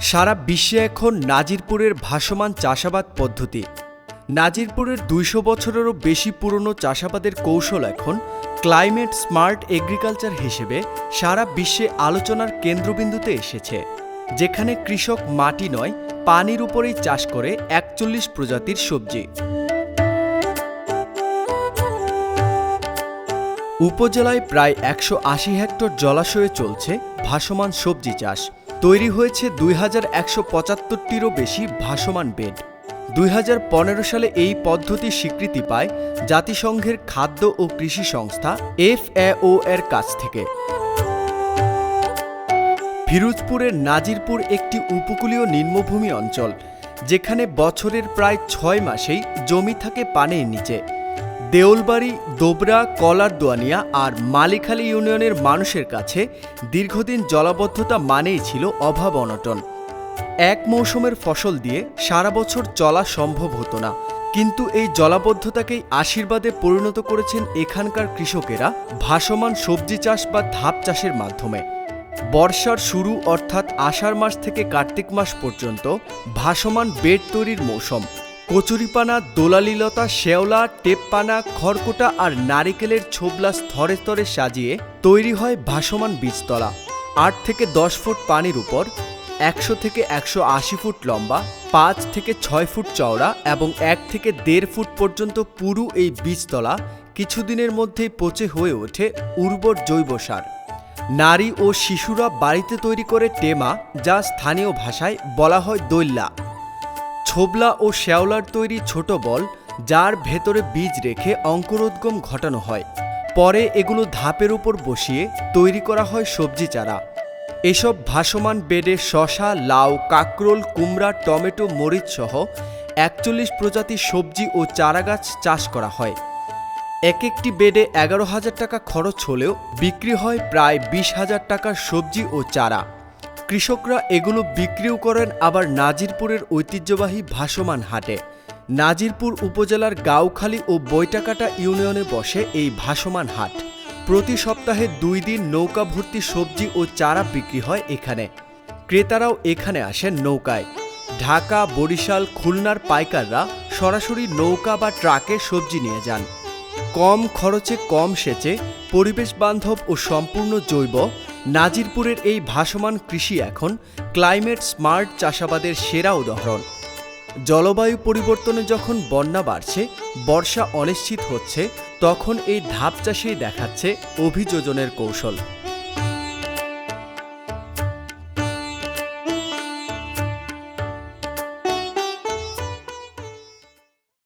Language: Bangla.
সারা বিশ্বে এখন নাজিরপুরের ভাসমান চাষাবাদ পদ্ধতি। নাজিরপুরের দুইশো বছরেরও বেশি পুরনো চাষাবাদের কৌশল এখন ক্লাইমেট স্মার্ট এগ্রিকালচার হিসেবে সারা বিশ্বে আলোচনার কেন্দ্রবিন্দুতে এসেছে, যেখানে কৃষক মাটি নয়, পানির উপরেই চাষ করে একচল্লিশ প্রজাতির সবজি। উপজেলায় প্রায় একশো আশি হেক্টর জলাশয়ে চলছে ভাসমান সবজি চাষ। তৈরি হয়েছে দুই হাজার একশো পঁচাত্তরটিরও বেশি ভাসমান বেড। দুই হাজার পনেরো সালে এই পদ্ধতি স্বীকৃতি পায় জাতিসংঘের খাদ্য ও কৃষি সংস্থা এফএও এর কাছ থেকে। ফিরোজপুরের নাজিরপুর একটি উপকূলীয় নিম্নভূমি অঞ্চল, যেখানে বছরের প্রায় ছয় মাসেই জমি থাকে পানির নিচে। দেউলবাড়ি, দোবরা কলারদোয়ানিয়া আর মালিখালী ইউনিয়নের মানুষের কাছে দীর্ঘদিন জলাবদ্ধতা মানেই ছিল অভাব অনটন। এক মৌসুমের ফসল দিয়ে সারা বছর চলা সম্ভব হতো না। কিন্তু এই জলাবদ্ধতাকেই আশীর্বাদে পরিণত করেছেন এখানকার কৃষকেরা ভাসমান সবজি চাষ বা ধাপ চাষের মাধ্যমে। বর্ষার শুরু অর্থাৎ আষাঢ় মাস থেকে কার্তিক মাস পর্যন্ত ভাসমান বেড তৈরির মৌসুম। কচুরিপানা, দোলালীলতা, শেওলা, টেপপানা, খড়কোটা আর নারিকেলের ছোবলা স্তরে স্তরে সাজিয়ে তৈরি হয় ভাসমান বীজতলা। আট থেকে দশ ফুট পানির উপর, একশো থেকে একশো আশি ফুট লম্বা, পাঁচ থেকে ছয় ফুট চওড়া এবং এক থেকে দেড় ফুট পর্যন্ত পুরু এই বীজতলা কিছুদিনের মধ্যেই পচে হয়ে ওঠে উর্বর জৈব সার। নারী ও শিশুরা বাড়িতে তৈরি করে টেমা, যা স্থানীয় ভাষায় বলা হয় দৈল্লা। ছোবলা ও শ্যাওলার তৈরি ছোট বল, যার ভেতরে বীজ রেখে অঙ্কুরোদ্গম ঘটানো হয়। পরে এগুলো ধাপের উপর বসিয়ে তৈরি করা হয় সবজি চারা। এসব ভাসমান বেডে শশা, লাউ, কাকরোল, কুমড়া, টমেটো, মরিচ সহ একচল্লিশ প্রজাতির সবজি ও চারাগাছ চাষ করা হয়। এক একটি বেডে এগারো হাজার টাকা খরচ হলেও বিক্রি হয় প্রায় বিশ হাজার টাকার সবজি ও চারা। কৃষকরা এগুলো বিক্রিও করেন, আবার নাজিরপুরের ঐতিহ্যবাহী ভাসমান হাটে। নাজিরপুর উপজেলার গাউখালী ও বৈটাকাটা ইউনিয়নে বসে এই ভাসমান হাট। প্রতি সপ্তাহে দুই দিন নৌকা ভর্তি সবজি ও চারা বিক্রি হয় এখানে। ক্রেতারাও এখানে আসেন নৌকায়। ঢাকা, বরিশাল, খুলনার পাইকাররা সরাসরি নৌকা বা ট্রাকে সবজি নিয়ে যান। কম খরচে কম সেচে পরিবেশ বান্ধব ও সম্পূর্ণ জৈব নাজিরপুরের এই ভাসমান কৃষি এখন ক্লাইমেট স্মার্ট চাষাবাদের সেরা উদাহরণ। জলবায়ু পরিবর্তনে যখন বন্যা বাড়ছে, বর্ষা অনিশ্চিত হচ্ছে, তখন এই ধাপ চাষেই দেখাচ্ছে অভিযোজনের কৌশল।